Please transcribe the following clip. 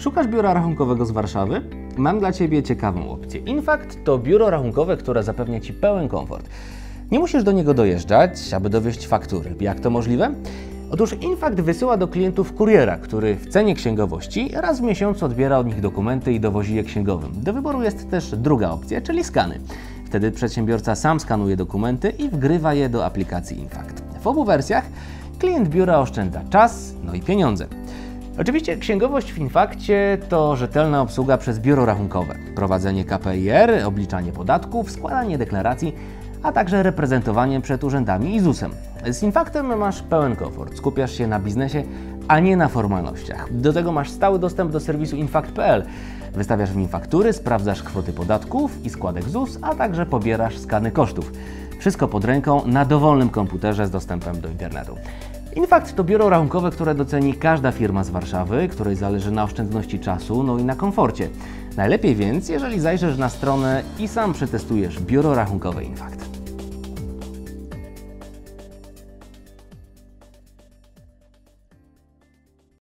Szukasz biura rachunkowego z Warszawy? Mam dla Ciebie ciekawą opcję. Infact to biuro rachunkowe, które zapewnia Ci pełen komfort. Nie musisz do niego dojeżdżać, aby dowieść faktury. Jak to możliwe? Otóż Infact wysyła do klientów kuriera, który w cenie księgowości raz w miesiącu odbiera od nich dokumenty i dowozi je księgowym. Do wyboru jest też druga opcja, czyli skany. Wtedy przedsiębiorca sam skanuje dokumenty i wgrywa je do aplikacji Infact. W obu wersjach klient biura oszczędza czas, no i pieniądze. Oczywiście księgowość w Infakcie to rzetelna obsługa przez biuro rachunkowe, prowadzenie KPIR, obliczanie podatków, składanie deklaracji, a także reprezentowanie przed urzędami i ZUS-em. Z Infaktem masz pełen komfort, skupiasz się na biznesie, a nie na formalnościach. Do tego masz stały dostęp do serwisu infakt.pl. Wystawiasz w nim faktury, sprawdzasz kwoty podatków i składek ZUS, a także pobierasz skany kosztów. Wszystko pod ręką na dowolnym komputerze z dostępem do internetu. Infakt to biuro rachunkowe, które doceni każda firma z Warszawy, której zależy na oszczędności czasu, no i na komforcie. Najlepiej więc, jeżeli zajrzysz na stronę i sam przetestujesz biuro rachunkowe Infakt.